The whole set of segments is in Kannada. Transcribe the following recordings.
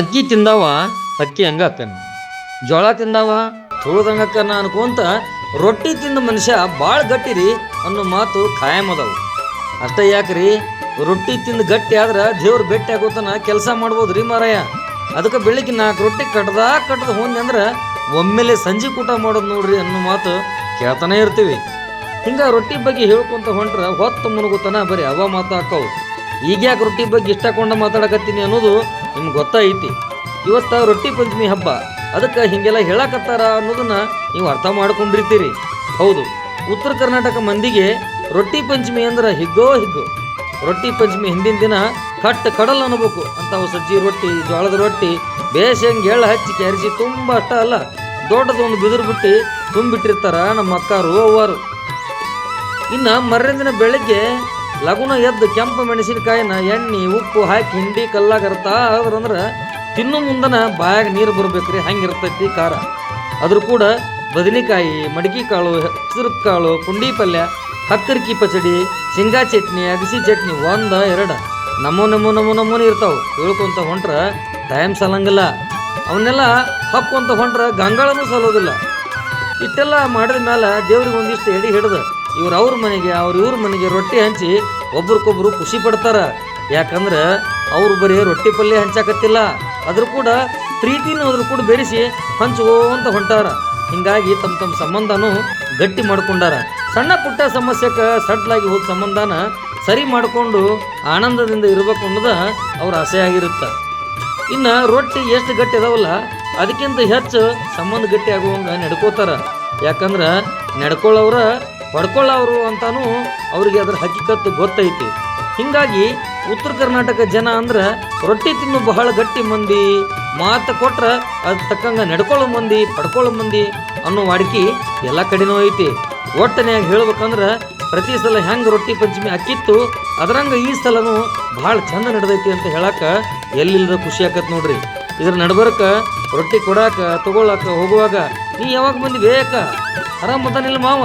ಅಕ್ಕಿ ತಿಂದವ, ಅಕ್ಕಿ ಹಂಗ ಅಕ್ಕನ ಜೋಳ ತಿಂದವ ತುಳ್ದಂಗ ಅಕ್ಕನ ರೊಟ್ಟಿ ತಿಂದ ಮನುಷ್ಯ ಭಾಳ ಗಟ್ಟಿರಿ ಅನ್ನೋ ಮಾತು ಖಾಯಂ ಅದಾವು. ಅಷ್ಟೇ ಯಾಕ್ರಿ? ರೊಟ್ಟಿ ತಿಂದು ಗಟ್ಟಿ ಆದ್ರೆ ದೇವ್ರ ಭೇಟಿ ಆಗೋತನ ಕೆಲಸ ಮಾಡ್ಬೋದು ರೀ ಮಾರಾಯ. ಅದಕ್ಕೆ ಬೆಳಿಗ್ಗೆ ನಾಲ್ಕು ರೊಟ್ಟಿ ಕಟ್ದ ಕಟ್ಟದ ಹೋದ್ನಿ ಅಂದ್ರೆ ಒಮ್ಮೆಲೆ ಸಂಜೆ ಕೂಟ ಮಾಡೋದು ನೋಡ್ರಿ ಅನ್ನೋ ಮಾತು ಕೇಳ್ತಾನೆ ಇರ್ತೀವಿ. ಹಿಂಗ ರೊಟ್ಟಿ ಬಗ್ಗೆ ಹೇಳ್ಕೊಂತ ಹೊಂಟ್ರ ಹೊತ್ತು ಮುನುಗುತನ ಬರೀ ಅವ ಮಾತಾಕವು ಈಗ ಯಾಕೆ ರೊಟ್ಟಿ ಬಗ್ಗೆ ಇಷ್ಟಕೊಂಡ ಮಾತಾಡಕತ್ತೀನಿ ಅನ್ನೋದು ನಿಮ್ಗೆ ಗೊತ್ತೈತಿ. ಇವತ್ತ ರೊಟ್ಟಿ ಪಂಚಮಿ ಹಬ್ಬ. ಅದಕ್ಕೆ ಹೀಗೆಲ್ಲ ಹೇಳಕತ್ತಾರ ಅನ್ನೋದನ್ನ ನೀವು ಅರ್ಥ ಮಾಡ್ಕೊಂಡಿರ್ತೀರಿ. ಹೌದು. ಉತ್ತರ ಕರ್ನಾಟಕ ಮಂದಿಗೆ ರೊಟ್ಟಿ ಪಂಚಮಿ ಅಂದ್ರೆ ಹಿಗ್ಗೋ ಹಿಗ್ಗು. ರೊಟ್ಟಿ ಪಂಚಮಿ ಹಿಂದಿನ ದಿನ ಕಟ್ ಕಡಲ್ ಅನ್ನಬೇಕು ಅಂಥವು ಸಜ್ಜಿ ರೊಟ್ಟಿ, ಜೋಳದ ರೊಟ್ಟಿ, ಬೇಸಂಗೆ ಎಳ್ಳು ಹಚ್ಚಿ ಕೆರೆಸಿ ತುಂಬ ಅಷ್ಟ ಅಲ್ಲ. ದೊಡ್ಡದೊಂದು ಬಿದಿರು ಬಿಟ್ಟು ತುಂಬಿಟ್ಟಿರ್ತಾರ ನಮ್ಮ ಅಕ್ಕಾರು ಅವ್ವಾರು. ಇನ್ನು ಮರದಿನ ದಿನ ಬೆಳಗ್ಗೆ ಲಗುನ ಎದ್ದು ಕೆಂಪು ಮೆಣಸಿನಕಾಯಿನ ಎಣ್ಣೆ, ಉಪ್ಪು ಹಾಕಿ ಹಿಂಡಿ ಕಲ್ಲಾಗ ಅದ್ರಂದ್ರೆ ತಿನ್ನು ಮುಂದನ ಬಾಯಾಗ ನೀರು ಬರ್ಬೇಕ್ರಿ, ಹಂಗಿರ್ತೈತಿ ಖಾರ. ಅದ್ರ ಕೂಡ ಬದನೆಕಾಯಿ ಮಡಿಕೆ ಕಾಳು ಹೆಸರು ಕಾಳು ಪುಂಡಿ ಪಲ್ಯ ಹಕ್ಕರ್ಕಿ ಪಚಡಿ, ಶೇಂಗಾ ಚಟ್ನಿ, ಅಗಸಿ ಚಟ್ನಿ ಒಂದ, ಎರಡ. ನಮೂ ನಮೂ ನಮೋ ನಮೂನಿ ಇರ್ತಾವ. ಹೇಳ್ಕೊಂತ ಹೊಂಟ್ರ ಟೈಮ್ ಸಲಂಗಿಲ್ಲ. ಅವನ್ನೆಲ್ಲ ಹಕ್ಕೊಂತ ಹೊಂಟ್ರ ಗಂಗಾಳನೂ ಸಲೋದಿಲ್ಲ. ಇಷ್ಟೆಲ್ಲ ಮಾಡಿದ ಮೇಲೆ ದೇವ್ರಿಗೆ ಒಂದಿಷ್ಟು ಎಡಿ ಹಿಡ್ದು ಇವ್ರು ಅವ್ರ ಮನೆಗೆ, ಅವ್ರ ಇವ್ರ ಮನೆಗೆ ರೊಟ್ಟಿ ಹಂಚಿ ಒಬ್ರಿಗೊಬ್ರು ಖುಷಿ ಪಡ್ತಾರ. ಯಾಕಂದ್ರೆ ಅವ್ರು ಬರೀ ರೊಟ್ಟಿ ಪಲ್ಯ ಹಂಚಾಕತ್ತಿಲ್ಲ. ಅದ್ರ ಕೂಡ ಪ್ರೀತಿನೂ ಅದ್ರ ಕೂಡ ಬೆರೆಸಿ ಹಂಚ್ಕೋಂತ ಹೊಂಟಾರ. ಹಿಂಗಾಗಿ ತಮ್ಮ ತಮ್ಮ ಸಂಬಂಧನೂ ಗಟ್ಟಿ ಮಾಡ್ಕೊಂಡಾರ. ಸಣ್ಣ ಪುಟ್ಟ ಸಮಸ್ಯೆಗೆ ಸಡ್ಲಾಗಿ ಹೋದ ಸಂಬಂಧನ ಸರಿ ಮಾಡಿಕೊಂಡು ಆನಂದದಿಂದ ಇರಬೇಕು ಅನ್ನೋದ ಅವ್ರ ಆಸೆ ಆಗಿರುತ್ತೆ. ಇನ್ನು ರೊಟ್ಟಿ ಎಷ್ಟು ಗಟ್ಟಿ ಅದಾವಲ್ಲ, ಅದಕ್ಕಿಂತ ಹೆಚ್ಚು ಸಂಬಂಧ ಗಟ್ಟಿ ಆಗುವಂಗೆ ನಡ್ಕೋತಾರ. ಯಾಕಂದ್ರೆ ನಡ್ಕೊಳ್ಳೋರ ಪಡ್ಕೊಳ್ಳೋರು ಅಂತಾನು ಅವ್ರಿಗೆ ಅದ್ರ ಹಕ್ಕಿಕತ್ತು ಗೊತ್ತೈತಿ. ಹಿಂಗಾಗಿ ಉತ್ತರ ಕರ್ನಾಟಕ ಜನ ಅಂದ್ರ ರೊಟ್ಟಿ ತಿನ್ನು ಬಹಳ ಗಟ್ಟಿ ಮಂದಿ, ಮಾತು ಕೊಟ್ರ ಅದ್ ತಕ್ಕಂಗೆ ನಡ್ಕೊಳ್ಳೋ ಮಂದಿ, ಪಡ್ಕೊಳ್ಳೋ ಮಂದಿ ಅನ್ನೋ ವಾಡಿಕೆ ಎಲ್ಲ ಕಡೆನೂ ಐತಿ. ಒಟ್ಟನೆಯಾಗಿ ಹೇಳ್ಬೇಕಂದ್ರೆ ಪ್ರತಿ ಸಲ ಹೆಂಗ್ ರೊಟ್ಟಿ ಪಂಚಮಿ ಅಕ್ಕಿತ್ತು ಅದರಂಗೆ ಈ ಸಲನು ಭಾಳ ಚಂದ ನಡೆದೈತಿ ಅಂತ ಹೇಳಾಕ ಎಲ್ಲಿಲ್ಲದ ಖುಷಿ ಆಕತ್ ನೋಡ್ರಿ. ಇದ್ರ ನಡ್ಬರ್ಕ ರೊಟ್ಟಿ ಕೊಡಾಕ ತಗೊಳ್ಳಾಕ ಹೋಗುವಾಗ ನೀ ಯಾವಾಗ ಬಂದು ಬೇಕ? ಆರಾಮ್ ಮತಾನಿಲ್ಲ ಮಾವ.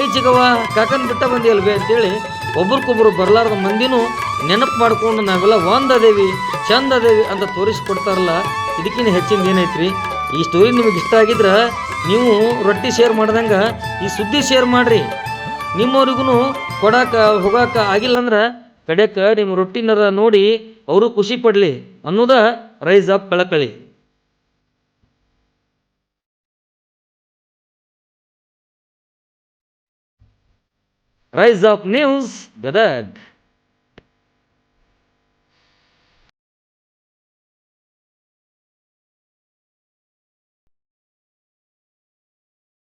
ಐ ಚಿಗವ್ವ ಕಾಕನ್ ಬಿಟ್ಟ ಬಂದಿ ಅಲ್ವೇ ಅಂತೇಳಿ ಒಬ್ರಿಗೊಬ್ರು ಬರ್ಲಾರ್ದ ಮಂದಿನೂ ನೆನಪು ಮಾಡ್ಕೊಂಡು ನಾವೆಲ್ಲ ಒಂದ ಅದೇವಿ, ಚಂದ ಅದೇವಿ ಅಂತ ತೋರಿಸ್ಕೊಡ್ತಾರಲ್ಲ ಇದಕ್ಕಿಂತ ಹೆಚ್ಚಿಂದ ಏನೈತ್ರಿ? ಈ ಸ್ಟೋರಿ ನಿಮಗೆ ಇಷ್ಟ ಆಗಿದ್ರೆ ನೀವು ರೊಟ್ಟಿ ಶೇರ್ ಮಾಡ್ದಂಗೆ ಈ ಸುದ್ದಿ ಶೇರ್ ಮಾಡಿರಿ. ನಿಮ್ಮವ್ರಿಗೂ ಕೊಡಾಕ, ಹೋಗಾಕ ಆಗಿಲ್ಲ ಅಂದ್ರೆ ಕಡೆಕ ನಿಮ್ಮ ರೊಟ್ಟಿನರ ನೋಡಿ ಅವರು ಖುಷಿ ಪಡಲಿ ಅನ್ನೋದ ರೈಸ್ ಅಪ್ ಕಳಕಳಿ ರೈಸ್ ಅಪ್ ನ್ಯೂಸ್ ಗದಗ್